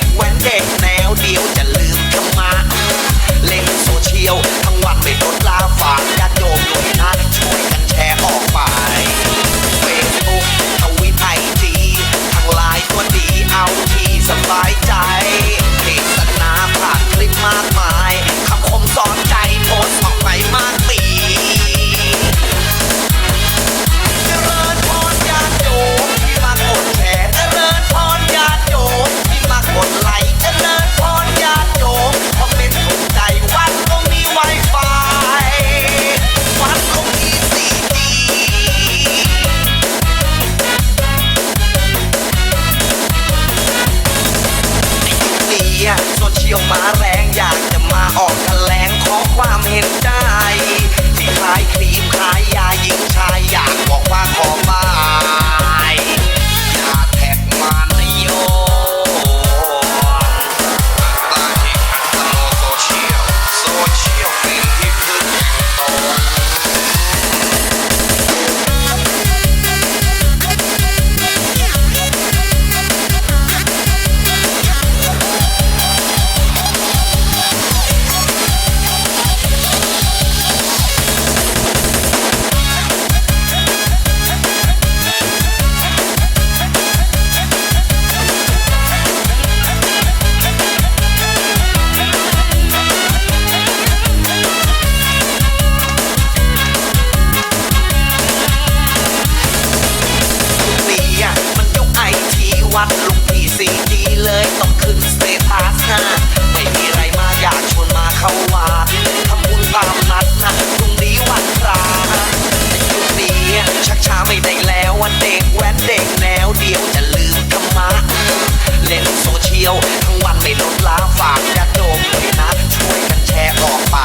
กแว้นเด็กแนวเดียวจะ ไม่ได้แล้วว่าเด็กแว้นเด็กแนวเดียวจะลืมธรรมะเล่นโซเชียลทั้งวันไม่ลดละฝากกระโดมเลยนะ ช่วยกันแชร์ออกไป